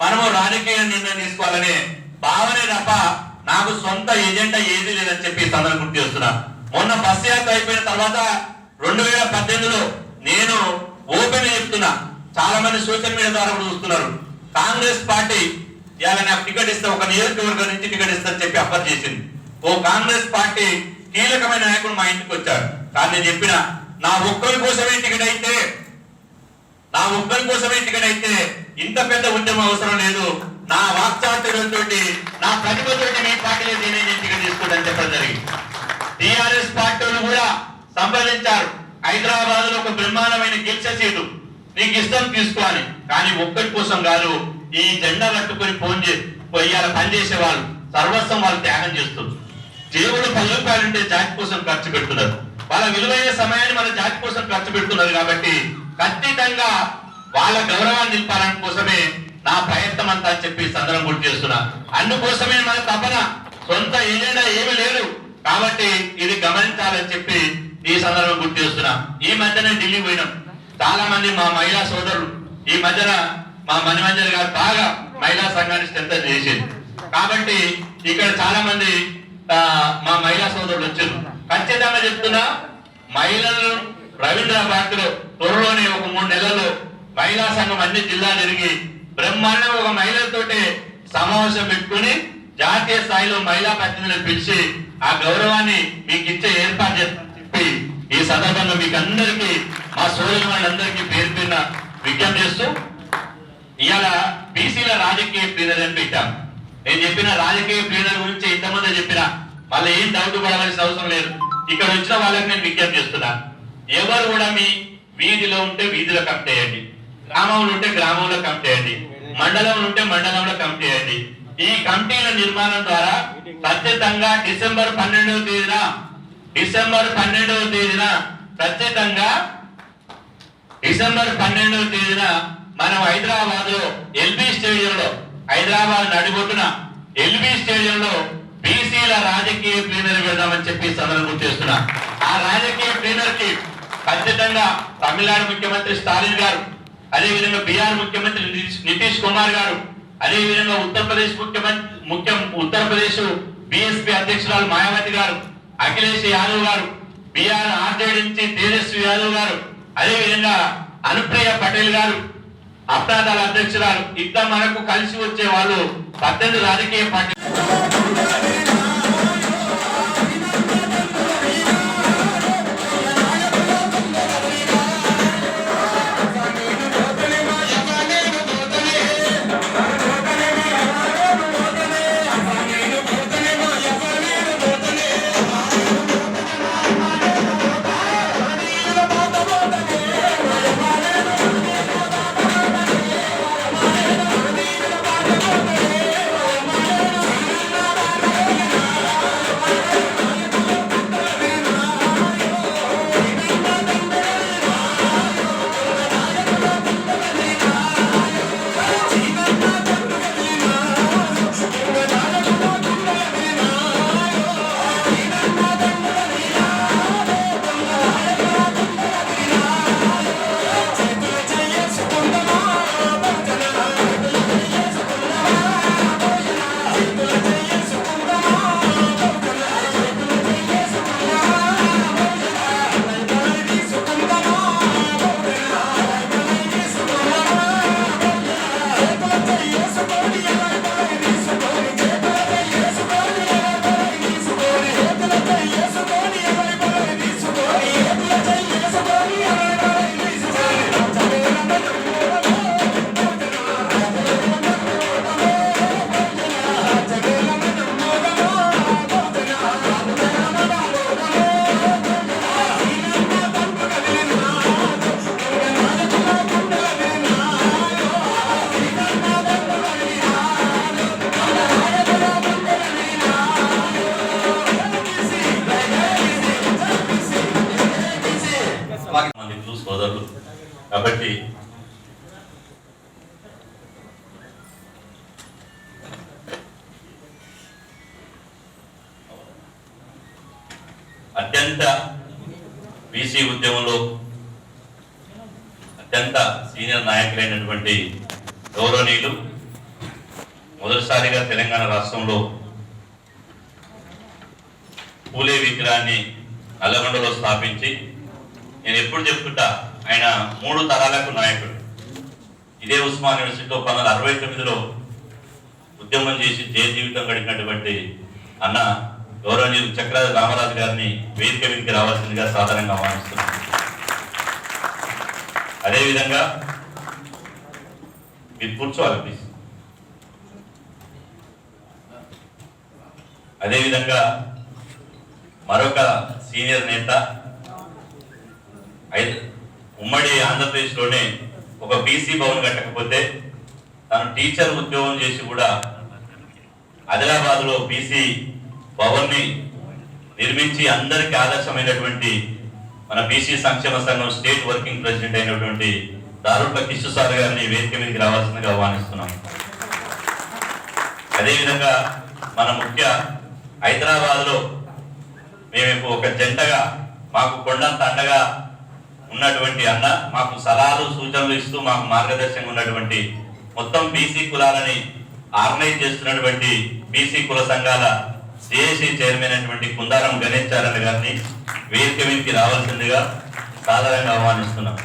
మనము రాజకీయ నిర్ణయం తీసుకోవాలనే భావనే తప్ప నాకు సొంత ఎజెండా ఏది లేదని చెప్పి ఈ సందర్భం గుర్తు చేస్తున్నా. మొన్న బస్ యాత్ర అయిపోయిన తర్వాత రెండు వేల పద్దెనిమిదిలో నేను ఓపెన్ చెప్తున్నా. చాలా మంది సోషల్ మీడియా ద్వారా కూడా చూస్తున్నారు. కాంగ్రెస్ పార్టీ ఇవాళ నాకు టికెట్ ఇస్తే ఒక నియోజకవర్గం నుంచి టికెట్ ఇస్తా చెప్పి అఫర్ చేసింది. ఓ కాంగ్రెస్ పార్టీ కీలకమైన నాయకుడు మా ఇంటికి వచ్చారు కానీ నేను చెప్పిన నా ఒక్కరి కోసమే టికెట్ అయితే నా ఒక్కరి కోసమే టికెట్ అయితే ఇంత పెద్ద ఉద్యమం అవసరం లేదు. నా వాక్చాతుర్యంతో నా ప్రతిభతోటి మీ పార్టీలో నేనే ఎంపిక తీసుకోవడం చెప్పడం జరిగింది. టిఆర్ఎస్ పార్టీలు కూడా సంప్రదించారు. హైదరాబాద్లో ఒక బ్రహ్మాండమైన గెలిచే సీటు. నీకు ఇష్టం తీసుకోవాలి కానీ ఒక్కటి కోసం కాదు ఈ జెండా కట్టుకుని ఫోన్ చేసి ఇవాళ పనిచేసే వాళ్ళు సర్వస్వం వాళ్ళు త్యాగం చేస్తారు దేవుడు పది రూపాయలు ఉంటే జాతి కోసం ఖర్చు పెడుతున్నారు. వాళ్ళ విలువైన సమయాన్ని మన జాతి కోసం ఖర్చు పెడుతున్నారు కాబట్టి ఖచ్చితంగా వాళ్ళ గౌరవాన్ని నింపాలని కోసమే నా ప్రయత్నం అంతా అని చెప్పి సందర్భం గుర్తు చేస్తున్నా. అందుకోసమే మన తపన సొంత ఏజెండా ఏమీ లేదు. కాబట్టి ఇది గమనించాలని చెప్పి ఈ సందర్భం గుర్తు చేస్తున్నా. ఈ మధ్యనే ఢిల్లీ పోయినాం. చాలా మంది మా మహిళా సోదరులు ఈ మధ్యన మా మణిమంజరి గారు బాగా మహిళా సంఘాన్ని స్ట్రెంత్ చేసింది కాబట్టి ఇక్కడ చాలా మంది మా మహిళా సోదరులు వచ్చారు. ఖచ్చితంగా చెప్తున్నా మహిళలను రవీంద్ర పార్క్లో త్వరలోనే ఒక మూడు నెలల్లో మహిళా సంఘం అన్ని జిల్లా జరిగి బ్రహ్మాండంగా ఒక మహిళలతోటి సమావేశం పెట్టుకుని జాతీయ స్థాయిలో మహిళా ప్రతినిధులను పిలిచి ఆ గౌరవాన్ని మీకు ఇచ్చే ఏర్పాటు చేస్తామని చెప్పి ఈ సందర్భంగా మీకు అందరికీ మా సోదరు వాళ్ళందరికీ పేరు పేరున విజ్ఞప్తి చేస్తూ ఇవాళ బీసీల రాజకీయ ప్లీనర్ అని పెట్టాం. నేను చెప్పిన రాజకీయ ప్లీనర్ గురించి ఇంతమంది చెప్పిన. మళ్ళీ ఏం డౌట్ పడవలసిన అవసరం లేదు. ఇక్కడ వచ్చిన వాళ్ళకి నేను విజ్ఞప్తి చేస్తున్నా. ఎవరు కూడా మీ వీధిలో ఉంటే వీధిలో కట్ చేయండి గ్రామంలో ఉంటే గ్రామంలో కమిటీ చేయండి. మండలంలో ఉంటే మండలంలో కమిటీ చేయండి. ఈ కమిటీల నిర్మాణం ద్వారా ఖచ్చితంగా డిసెంబర్ పన్నెండవ తేదీన డిసెంబర్ పన్నెండవ తేదీన ఖచ్చితంగా డిసెంబర్ పన్నెండవ తేదీన మనం హైదరాబాద్లో ఎల్బీ స్టేడియం లో హైదరాబాద్ నడిబొట్టున ఎల్బీ స్టేడియం లో బీసీల రాజకీయ ప్లీనర్ వెళ్దామని చెప్పి సదనం గుర్తు చేస్తున్నా. ఆ రాజకీయ ప్లీనర్కి ఖచ్చితంగా తమిళనాడు ముఖ్యమంత్రి స్టాలిన్ గారు అదే విధంగా బీహార్ ముఖ్యమంత్రి నితీష్- నితీష్ కుమార్ గారు అదే విధంగా ఉత్తరప్రదేశ్ ముఖ్యమంత్రి ముఖ్యం ఉత్తరప్రదేశ్ బిఎస్పీ అధ్యక్షురాలు మాయావతి గారు అఖిలేష్ యాదవ్ గారు బీఆర్ ఆర్జేడీ నుంచి తేజస్వి యాదవ్ గారు అదే విధంగా అనుప్రియ పటేల్ గారు అప్రాధాల అధ్యక్షురాలు ఇంత మనకు కలిసి వచ్చే వాళ్ళు పద్దెనిమిది రాజకీయ పార్టీ కాబట్టి అత్యంత బీసీ ఉద్యమంలో అత్యంత సీనియర్ నాయకులైనటువంటి గౌరవనీయులు మొదటిసారిగా తెలంగాణ రాష్ట్రంలో పూలే విగ్రహాన్ని నల్లగొండలో స్థాపించి నేను ఎప్పుడు చెప్తుంటా ఆయన మూడు తరాలకు నాయకుడు. ఇదే ఉస్మాన్ యూనివర్సిటీలో పంతొమ్మిది వందల అరవై తొమ్మిదిలో ఉద్యమం చేసి జయ జీవితం గడిపినటువంటి అన్న గౌరవనీయులు చక్ర రామరాజు గారిని వేదిక మీదకి రావాల్సిందిగా సాధారణంగా ఆహ్వానిస్తున్నాను. అదేవిధంగా మీరు కూర్చోవాలి ప్లీజ్ అదేవిధంగా మరొక సీనియర్ నేత ఉమ్మడి ఆంధ్రప్రదేశ్లోనే ఒక బీసీ భవన్ కట్టకపోతే తను టీచర్ ఉద్యోగం చేసి కూడా ఆదిలాబాద్లో బీసీ భవన్ని నిర్మించి అందరికీ ఆదర్శమైనటువంటి మన బీసీ సంక్షేమ సంఘం స్టేట్ వర్కింగ్ ప్రెసిడెంట్ అయినటువంటి దారుల కిషు సార్ గారిని వేదిక మీదకి రావాల్సిందిగా ఆహ్వానిస్తున్నాం. అదేవిధంగా మన ముఖ్య హైదరాబాద్లో మేము ఒక జంటగా మాకు కొండంత అండగా ఉన్నటువంటి అన్న మాకు సలహాలు సూచనలు ఇస్తూ మాకు మార్గదర్శకంగా ఉన్నటువంటి మొత్తం బీసీ కులాలని ఆర్గనైజ్ చేస్తున్నటువంటి బీసీ కుల సంఘాల సిఎసి చైర్మన్ అయినటువంటి కుందారం గణేష్ చారణ గారిని వేదిక మీదకి రావాల్సిందిగా సాధారణంగా ఆహ్వానిస్తున్నాం.